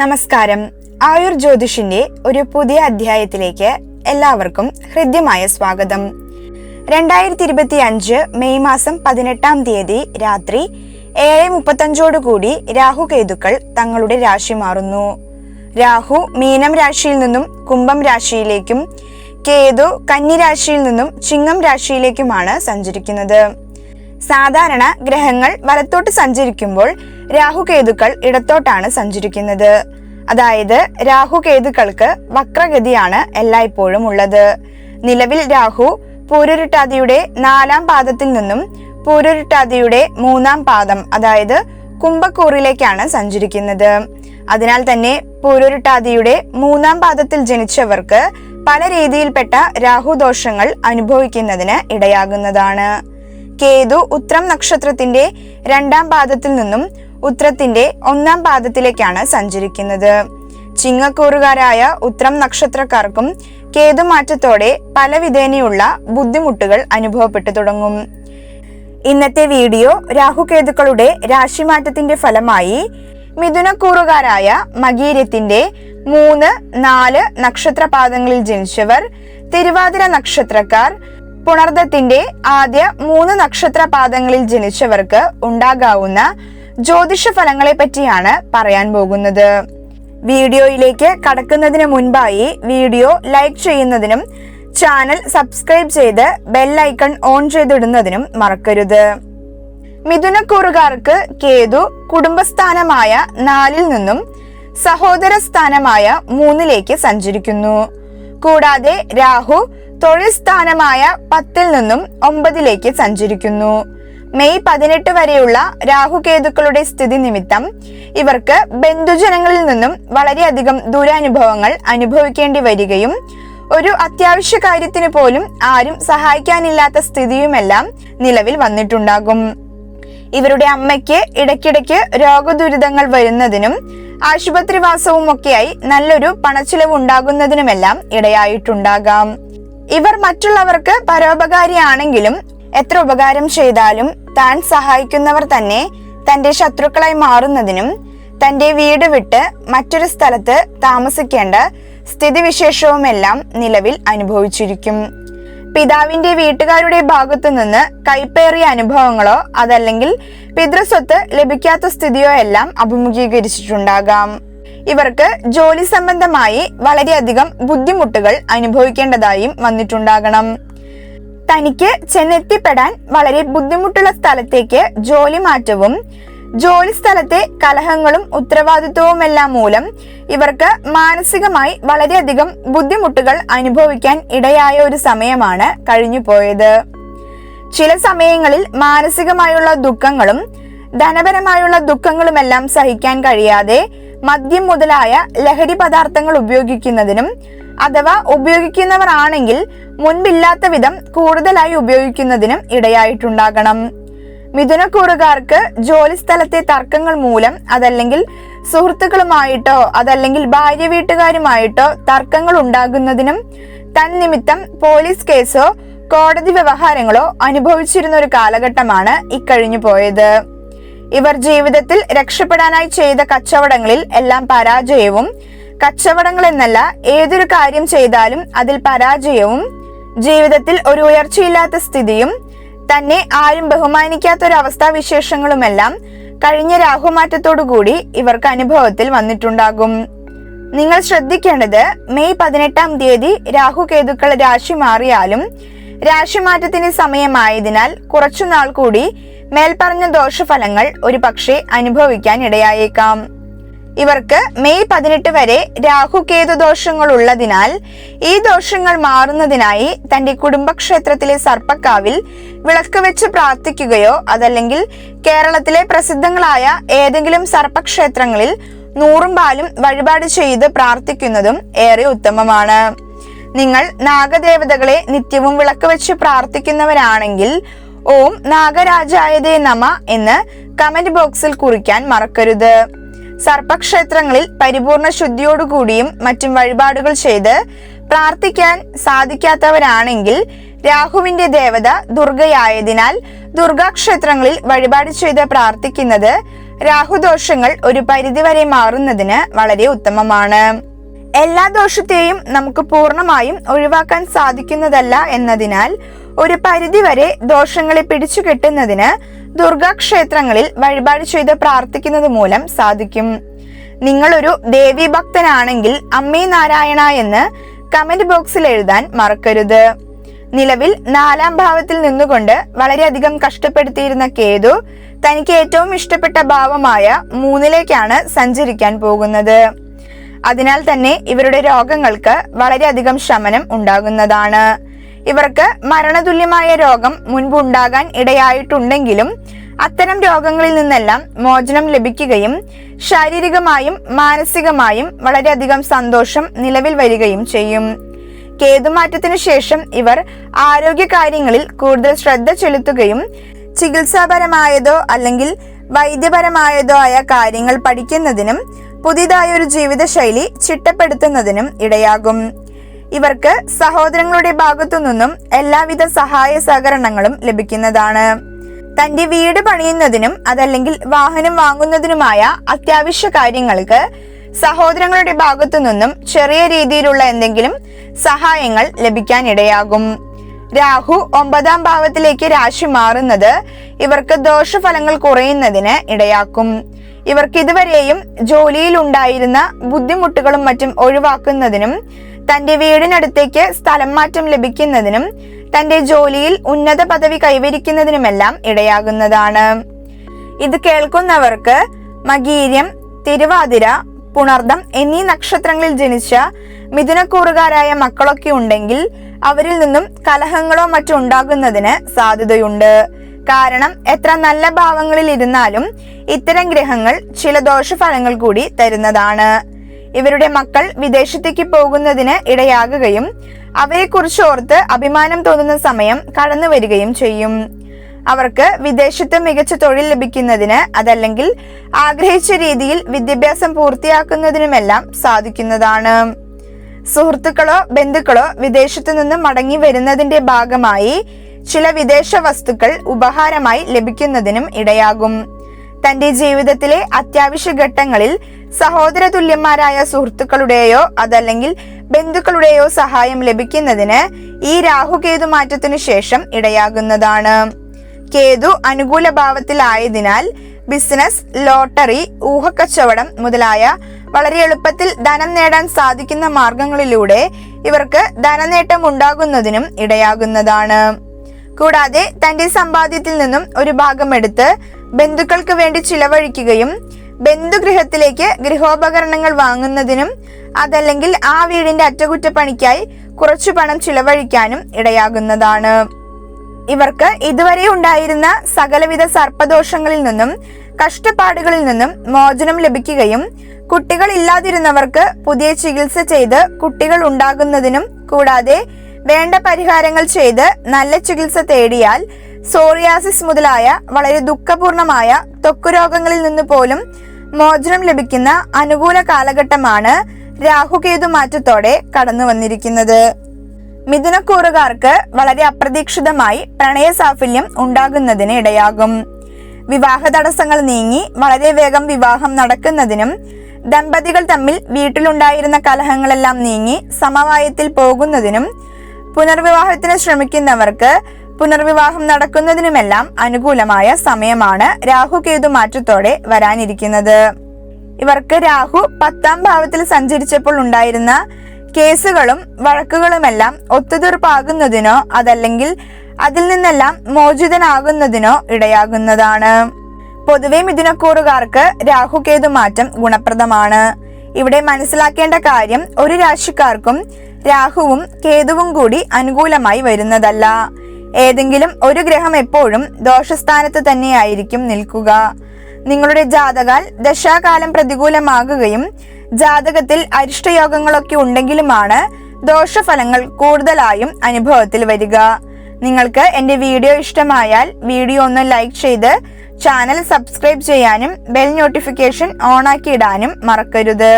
നമസ്കാരം. ആയുർ ജ്യോതിഷിന്റെ ഒരു പുതിയ അധ്യായത്തിലേക്ക് എല്ലാവർക്കും ഹൃദ്യമായ സ്വാഗതം. രണ്ടായിരത്തി ഇരുപത്തി അഞ്ച് മെയ് മാസം പതിനെട്ടാം തീയതി രാത്രി ഏഴ് മുപ്പത്തഞ്ചോടുകൂടി രാഹു കേതുക്കൾ തങ്ങളുടെ രാശി മാറുന്നു. രാഹു മീനം രാശിയിൽ നിന്നും കുംഭം രാശിയിലേക്കും കേതു കന്നി രാശിയിൽ നിന്നും ചിങ്ങം രാശിയിലേക്കുമാണ് സഞ്ചരിക്കുന്നത്. സാധാരണ ഗ്രഹങ്ങൾ വലത്തോട്ട് സഞ്ചരിക്കുമ്പോൾ രാഹുകേതുക്കൾ ഇടത്തോട്ടാണ് സഞ്ചരിക്കുന്നത്. അതായത് രാഹുകേതുക്കൾക്ക് വക്രഗതിയാണ് എല്ലായ്പ്പോഴും ഉള്ളത്. നിലവിൽ രാഹു പൂരുരുട്ടാതിയുടെ നാലാം പാദത്തിൽ നിന്നും പൂരുരുട്ടാതിയുടെ മൂന്നാം പാദം അതായത് കുംഭക്കൂറിലേക്കാണ് സഞ്ചരിക്കുന്നത്. അതിനാൽ തന്നെ പൂരുരുട്ടാതിയുടെ മൂന്നാം പാദത്തിൽ ജനിച്ചവർക്ക് പല രീതിയിൽപ്പെട്ട രാഹുദോഷങ്ങൾ അനുഭവിക്കുന്നതിന് ഇടയാകുന്നതാണ്. കേതു ഉത്രം നക്ഷത്രത്തിന്റെ രണ്ടാം പാദത്തിൽ നിന്നും ഉത്രത്തിന്റെ ഒന്നാം പാദത്തിലേക്കാണ് സഞ്ചരിക്കുന്നത്. ചിങ്ങക്കൂറുകാരായ ഉത്രം നക്ഷത്രക്കാർക്കും കേതുമാറ്റത്തോടെ പല വിധേനയുള്ള ബുദ്ധിമുട്ടുകൾ അനുഭവപ്പെട്ടു തുടങ്ങും. ഇന്നത്തെ വീഡിയോ രാഹുകേതുക്കളുടെ രാശിമാറ്റത്തിന്റെ ഫലമായി മിഥുനക്കൂറുകാരായ മകീരത്തിന്റെ മൂന്ന് നാല് നക്ഷത്രപാദങ്ങളിൽ ജനിച്ചവർ തിരുവാതിര നക്ഷത്രക്കാർ പുണർദത്തിന്റെ ആദ്യ മൂന്ന് നക്ഷത്രപാദങ്ങളിൽ ജനിച്ചവർക്ക് ഉണ്ടാകാവുന്ന ജ്യോതിഷ ഫലങ്ങളെ പറ്റിയാണ് പറയാൻ പോകുന്നത്. വീഡിയോയിലേക്ക് കടക്കുന്നതിന് മുൻപായി വീഡിയോ ലൈക്ക് ചെയ്യുന്നതിനും ചാനൽ സബ്സ്ക്രൈബ് ചെയ്ത് ബെല്ലൈക്കൺ ഓൺ ചെയ്തിടുന്നതിനും മറക്കരുത്. മിഥുനക്കൂറുകാർക്ക് കേതു കുടുംബസ്ഥാനമായ നാലിൽ നിന്നും സഹോദര സ്ഥാനമായ മൂന്നിലേക്ക് സഞ്ചരിക്കുന്നു. കൂടാതെ രാഹു തൊഴിൽ സ്ഥാനമായ പത്തിൽ നിന്നും ഒമ്പതിലേക്ക് സഞ്ചരിക്കുന്നു. മെയ് പതിനെട്ട് വരെയുള്ള രാഹുകേതുക്കളുടെ സ്ഥിതി നിമിത്തം ഇവർക്ക് ബന്ധുജനങ്ങളിൽ നിന്നും വളരെയധികം ദുരനുഭവങ്ങൾ അനുഭവിക്കേണ്ടി വരികയും ഒരു അത്യാവശ്യ കാര്യത്തിന് പോലും ആരും സഹായിക്കാനില്ലാത്ത സ്ഥിതിയുമെല്ലാം നിലവിൽ വന്നിട്ടുണ്ടാകും. ഇവരുടെ അമ്മയ്ക്ക് ഇടയ്ക്കിടയ്ക്ക് രോഗദുരിതങ്ങൾ വരുന്നതിനും ആശുപത്രിവാസവും ഒക്കെയായി നല്ലൊരു പണച്ചിലവ് ഉണ്ടാകുന്നതിനുമെല്ലാം ഇടയായിട്ടുണ്ടാകാം. ഇവർ മറ്റുള്ളവർക്ക് പരോപകാരിയാണെങ്കിലും എത്ര ഉപകാരം ചെയ്താലും താൻ സഹായിക്കുന്നവർ തന്നെ തന്റെ ശത്രുക്കളായി മാറുന്നതിനും തന്റെ വീട് വിട്ട് മറ്റൊരു സ്ഥലത്ത് താമസിക്കേണ്ട സ്ഥിതിവിശേഷവുമെല്ലാം നിലവിൽ അനുഭവിച്ചിരിക്കും. പിതാവിന്റെ വീട്ടുകാരുടെ ഭാഗത്തു നിന്ന് കൈപ്പേറിയ അനുഭവങ്ങളോ അതല്ലെങ്കിൽ പിതൃസ്വത്ത് ലഭിക്കാത്ത സ്ഥിതിയോ എല്ലാം അഭിമുഖീകരിച്ചിട്ടുണ്ടാകാം. ഇവർക്ക് ജോലി സംബന്ധമായി വളരെയധികം ബുദ്ധിമുട്ടുകൾ അനുഭവിക്കേണ്ടതായും വന്നിട്ടുണ്ടാകണം. തനിക്ക് ചെന്നെത്തിപ്പെടാൻ വളരെ ബുദ്ധിമുട്ടുള്ള സ്ഥലത്തേക്ക് ജോലി മാറ്റവും ജോലി സ്ഥലത്തെ കലഹങ്ങളും ഉത്തരവാദിത്വവുമെല്ലാം മൂലം ഇവർക്ക് മാനസികമായി വളരെയധികം ബുദ്ധിമുട്ടുകൾ അനുഭവിക്കാൻ ഇടയായ ഒരു സമയമാണ് കഴിഞ്ഞു പോയത് ചില സമയങ്ങളിൽ മാനസികമായുള്ള ദുഃഖങ്ങളും ധനപരമായുള്ള ദുഃഖങ്ങളുമെല്ലാം സഹിക്കാൻ കഴിയാതെ മദ്യം മുതലായ ലഹരി പദാർത്ഥങ്ങൾ ഉപയോഗിക്കുന്നതിനും അഥവാ ഉപയോഗിക്കുന്നവർ ആണെങ്കിൽ മുൻപില്ലാത്ത വിധം കൂടുതലായി ഉപയോഗിക്കുന്നതിനും ഇടയായിട്ടുണ്ടാകണം. മിഥുനക്കൂറുകാർക്ക് ജോലി സ്ഥലത്തെ തർക്കങ്ങൾ മൂലം അതല്ലെങ്കിൽ സുഹൃത്തുക്കളുമായിട്ടോ അതല്ലെങ്കിൽ ഭാര്യ വീട്ടുകാരുമായിട്ടോ തർക്കങ്ങൾ ഉണ്ടാകുന്നതിനും തൻ നിമിത്തം പോലീസ് കേസോ കോടതി വ്യവഹാരങ്ങളോ അനുഭവിച്ചിരുന്ന ഒരു കാലഘട്ടമാണ് ഇക്കഴിഞ്ഞു പോയത്. ഇവർ ജീവിതത്തിൽ രക്ഷപ്പെടാനായി ചെയ്ത കച്ചവടങ്ങളിൽ എല്ലാം പരാജയവും കച്ചവടങ്ങൾ എന്നല്ല ഏതൊരു കാര്യം ചെയ്താലും അതിൽ പരാജയവും ജീവിതത്തിൽ ഒരു ഉയർച്ചയില്ലാത്ത സ്ഥിതിയും തന്നെ ആരും ബഹുമാനിക്കാത്ത ഒരു അവസ്ഥാവിശേഷങ്ങളുമെല്ലാം കഴിഞ്ഞ രാഹുമാറ്റത്തോടുകൂടി ഇവർക്ക് അനുഭവത്തിൽ വന്നിട്ടുണ്ടാകും. നിങ്ങൾ ശ്രദ്ധിക്കേണ്ടത് മെയ് പതിനെട്ടാം തീയതി രാഹു രാഹുകേതുക്കൾ രാശി മാറിയാലും രാശിമാറ്റത്തിന് സമയമായതിനാൽ കുറച്ചുനാൾ കൂടി മേൽപ്പറഞ്ഞ ദോഷഫലങ്ങൾ ഒരു പക്ഷേ അനുഭവിക്കാൻ ഇടയായേക്കാം. ഇവർക്ക് മെയ് പതിനെട്ട് വരെ രാഹുകേതു ദോഷങ്ങൾ ഉള്ളതിനാൽ ഈ ദോഷങ്ങൾ മാറുന്നതിനായി തന്റെ കുടുംബക്ഷേത്രത്തിലെ സർപ്പക്കാവിൽ വിളക്ക് വെച്ച് പ്രാർത്ഥിക്കുകയോ അതല്ലെങ്കിൽ കേരളത്തിലെ പ്രസിദ്ധങ്ങളായ ഏതെങ്കിലും സർപ്പക്ഷേത്രങ്ങളിൽ നൂറും പാലും വഴിപാട് ചെയ്ത് പ്രാർത്ഥിക്കുന്നതും ഏറെ ഉത്തമമാണ്. നിങ്ങൾ നാഗദേവതകളെ നിത്യവും വിളക്ക് വെച്ച് പ്രാർത്ഥിക്കുന്നവരാണെങ്കിൽ ഓം നാഗരാജായതേ നമ എന്ന് കമന്റ് ബോക്സിൽ കുറിക്കാൻ മറക്കരുത്. സർപ്പക്ഷേത്രങ്ങളിൽ പരിപൂർണ ശുദ്ധിയോടുകൂടിയും മറ്റും വഴിപാടുകൾ ചെയ്ത് പ്രാർത്ഥിക്കാൻ സാധിക്കാത്തവരാണെങ്കിൽ രാഹുവിന്റെ ദേവത ദുർഗയായതിനാൽ ദുർഗാക്ഷേത്രങ്ങളിൽ വഴിപാട് ചെയ്ത് പ്രാർത്ഥിക്കുന്നത് രാഹുദോഷങ്ങൾ ഒരു പരിധിവരെ മാറുന്നതിന് വളരെ ഉത്തമമാണ്. എല്ലാ ദോഷത്തെയും നമുക്ക് പൂർണമായും ഒഴിവാക്കാൻ സാധിക്കുന്നതല്ല എന്നതിനാൽ ഒരു പരിധിവരെ ദോഷങ്ങളെ പിടിച്ചു കെട്ടുന്നതിന് ദുർഗാക്ഷേത്രങ്ങളിൽ വഴിപാട് ചെയ്ത് പ്രാർത്ഥിക്കുന്നത് മൂലം സാധിക്കും. നിങ്ങളൊരു ദേവി ഭക്തനാണെങ്കിൽ അമ്മേ നാരായണ എന്ന് കമന്റ് ബോക്സിൽ എഴുതാൻ മറക്കരുത്. നിലവിൽ നാലാം ഭാവത്തിൽ നിന്നുകൊണ്ട് വളരെയധികം കഷ്ടപ്പെടുത്തിയിരുന്ന കേതു തനിക്ക് ഏറ്റവും ഇഷ്ടപ്പെട്ട ഭാവമായ മൂന്നിലേക്കാണ് സഞ്ചരിക്കാൻ പോകുന്നത്. അതിനാൽ തന്നെ ഇവരുടെ രോഗങ്ങൾക്ക് വളരെയധികം ശമനം ഉണ്ടാകുന്നതാണ്. ഇവർക്ക് മരണതുല്യമായ രോഗം മുൻപുണ്ടാകാൻ ഇടയായിട്ടുണ്ടെങ്കിലും അത്തരം രോഗങ്ങളിൽ നിന്നെല്ലാം മോചനം ലഭിക്കുകയും ശാരീരികമായും മാനസികമായും വളരെയധികം സന്തോഷം നിലവിൽ വരികയും ചെയ്യും. കേതുമാറ്റത്തിനു ശേഷം ഇവർ ആരോഗ്യകാര്യങ്ങളിൽ കൂടുതൽ ശ്രദ്ധ ചെലുത്തുകയും ചികിത്സാപരമായതോ അല്ലെങ്കിൽ വൈദ്യപരമായതോ ആയ കാര്യങ്ങൾ പഠിക്കുന്നതിനും പുതിയതായ ഒരു ജീവിതശൈലി ചിട്ടപ്പെടുത്തുന്നതിനും ഇടയാകും. ഇവർക്ക് സഹോദരങ്ങളുടെ ഭാഗത്തു നിന്നും എല്ലാവിധ സഹായ സഹകരണങ്ങളും ലഭിക്കുന്നതാണ്. തന്റെ വീട് പണിയുന്നതിനും അതല്ലെങ്കിൽ വാഹനം വാങ്ങുന്നതിനുമായ അത്യാവശ്യ കാര്യങ്ങൾക്ക് സഹോദരങ്ങളുടെ ഭാഗത്തു നിന്നും ചെറിയ രീതിയിലുള്ള എന്തെങ്കിലും സഹായങ്ങൾ ലഭിക്കാൻ ഇടയാകും രാഹു ഒമ്പതാം ഭാവത്തിലേക്ക് രാശി മാറുന്നത് ഇവർക്ക് ദോഷഫലങ്ങൾ കുറയുന്നതിന് ഇടയാക്കും. ഇവർക്ക് ഇതുവരെയും ജോലിയിൽ ഉണ്ടായിരുന്ന ബുദ്ധിമുട്ടുകളും മറ്റും ഒഴിവാക്കുന്നതിനും തന്റെ വീടിനടുത്തേക്ക് സ്ഥലം മാറ്റം ലഭിക്കുന്നതിനും തന്റെ ജോലിയിൽ ഉന്നത പദവി കൈവരിക്കുന്നതിനുമെല്ലാം ഇടയാകുന്നതാണ്. ഇത് കേൾക്കുന്നവർക്ക് മകീര്യം തിരുവാതിര പുണർദം എന്നീ നക്ഷത്രങ്ങളിൽ ജനിച്ച മിഥുനക്കൂറുകാരായ മക്കളൊക്കെ ഉണ്ടെങ്കിൽ അവരിൽ നിന്നും കലഹങ്ങളോ മറ്റോ ഉണ്ടാകുന്നതിന് സാധ്യതയുണ്ട്. കാരണം എത്ര നല്ല ഭാവങ്ങളിൽ ഇരുന്നാലും ഇത്തരം ഗ്രഹങ്ങൾ ചില ദോഷഫലങ്ങൾ കൂടി തരുന്നതാണ്. ഇവരുടെ മക്കൾ വിദേശത്തേക്ക് പോകുന്നതിന് ഇടയാകുകയും അവയെക്കുറിച്ച് ഓർത്ത് അഭിമാനം തോന്നുന്ന സമയം കടന്നു വരികയും ചെയ്യും. അവർക്ക് വിദേശത്ത് മികച്ച തൊഴിൽ ലഭിക്കുന്നതിന് അതല്ലെങ്കിൽ ആഗ്രഹിച്ച രീതിയിൽ വിദ്യാഭ്യാസം പൂർത്തിയാക്കുന്നതിനുമെല്ലാം സാധിക്കുന്നതാണ്. സുഹൃത്തുക്കളോ ബന്ധുക്കളോ വിദേശത്തു നിന്ന് മടങ്ങി വരുന്നതിന്റെ ഭാഗമായി ചില വിദേശ വസ്തുക്കൾ ഉപഹാരമായി ലഭിക്കുന്നതിനും ഇടയാകും. തന്റെ ജീവിതത്തിലെ അത്യാവശ്യ ഘട്ടങ്ങളിൽ സഹോദര തുല്യന്മാരായ സുഹൃത്തുക്കളുടെയോ അതല്ലെങ്കിൽ ബന്ധുക്കളുടെയോ സഹായം ലഭിക്കുന്നതിന് ഈ രാഹുകേതു മാറ്റത്തിനു ശേഷം ഇടയാകുന്നതാണ്. കേതു അനുകൂല ഭാവത്തിലായതിനാൽ ബിസിനസ് ലോട്ടറി ഊഹക്കച്ചവടം മുതലായ വളരെ എളുപ്പത്തിൽ ധനം നേടാൻ സാധിക്കുന്ന മാർഗങ്ങളിലൂടെ ഇവർക്ക് ധനനേട്ടം ഉണ്ടാകുന്നതിനും ഇടയാകുന്നതാണ്. കൂടാതെ തന്റെ സമ്പാദ്യത്തിൽ നിന്നും ഒരു ഭാഗം എടുത്ത് ബന്ധുക്കൾക്ക് വേണ്ടി ചിലവഴിക്കുകയും ബന്ധുഗൃഹത്തിലേക്ക് ഗൃഹോപകരണങ്ങൾ വാങ്ങുന്നതിനും അതല്ലെങ്കിൽ ആ വീടിന്റെ അറ്റകുറ്റപ്പണിക്കായി കുറച്ചു പണം ചിലവഴിക്കാനും ഇടയാകുന്നതാണ്. ഇവർക്ക് ഇതുവരെ ഉണ്ടായിരുന്ന സകലവിധ സർപ്പദോഷങ്ങളിൽ നിന്നും കഷ്ടപ്പാടുകളിൽ നിന്നും മോചനം ലഭിക്കുകയും കുട്ടികൾ ഇല്ലാതിരുന്നവർക്ക് പുതിയ ചികിത്സ ചെയ്ത് കുട്ടികൾ ഉണ്ടാകുന്നതിനും കൂടാതെ വേണ്ട പരിഹാരങ്ങൾ ചെയ്ത് നല്ല ചികിത്സ തേടിയാൽ സോറിയാസിസ് മുതലായ വളരെ ദുഃഖപൂർണമായ ത്വക്ക് രോഗങ്ങളിൽ നിന്ന് പോലും മോചനം ലഭിക്കുന്ന അനുകൂല കാലഘട്ടമാണ് രാഹുകേതു മാറ്റത്തോടെ കടന്നു വന്നിരിക്കുന്നത്. മിഥുനക്കൂറുകാർക്ക് വളരെ അപ്രതീക്ഷിതമായി പ്രണയ സാഫല്യം ഉണ്ടാകുന്നതിന് ഇടയാകും. വിവാഹ തടസ്സങ്ങൾ നീങ്ങി വളരെ വേഗം വിവാഹം നടക്കുന്നതിനും ദമ്പതികൾ തമ്മിൽ വീട്ടിലുണ്ടായിരുന്ന കലഹങ്ങളെല്ലാം നീങ്ങി സമവായത്തിൽ പോകുന്നതിനും പുനർവിവാഹത്തിന് ശ്രമിക്കുന്നവർക്ക് പുനർവിവാഹം നടക്കുന്നതിനുമെല്ലാം അനുകൂലമായ സമയമാണ് രാഹു കേതു മാറ്റത്തോടെ വരാനിരിക്കുന്നത്. ഇവർക്ക് രാഹു പത്താം ഭാവത്തിൽ സഞ്ചരിച്ചപ്പോൾ ഉണ്ടായിരുന്ന കേസുകളും വഴക്കുകളുമെല്ലാം ഒത്തുതീർപ്പാകുന്നതിനോ അതല്ലെങ്കിൽ അതിൽ നിന്നെല്ലാം മോചിതനാകുന്നതിനോ ഇടയാകുന്നതാണ്. പൊതുവെ മിഥുനക്കൂറുകാർക്ക് രാഹുകേതു മാറ്റം ഗുണപ്രദമാണ്. ഇവിടെ മനസ്സിലാക്കേണ്ട കാര്യം ഒരു രാശിക്കാർക്കും രാഹുവും കേതുവും കൂടി അനുകൂലമായി വരുന്നതല്ല. ഏതെങ്കിലും ഒരു ഗ്രഹം എപ്പോഴും ദോഷസ്ഥാനത്ത് തന്നെയായിരിക്കും നിൽക്കുക. നിങ്ങളുടെ ജാതകാൽ ദശാകാലം പ്രതികൂലമാകുകയും ജാതകത്തിൽ അരിഷ്ടയോഗങ്ങളൊക്കെ ഉണ്ടെങ്കിലുമാണ് ദോഷഫലങ്ങൾ കൂടുതലായും അനുഭവത്തിൽ വരിക. നിങ്ങൾക്ക് എന്റെ വീഡിയോ ഇഷ്ടമായാൽ വീഡിയോ ഒന്ന് ലൈക്ക് ചെയ്ത് ചാനൽ സബ്സ്ക്രൈബ് ചെയ്യാനും ബെൽ നോട്ടിഫിക്കേഷൻ ഓണാക്കി ഇടാനും മറക്കരുത്.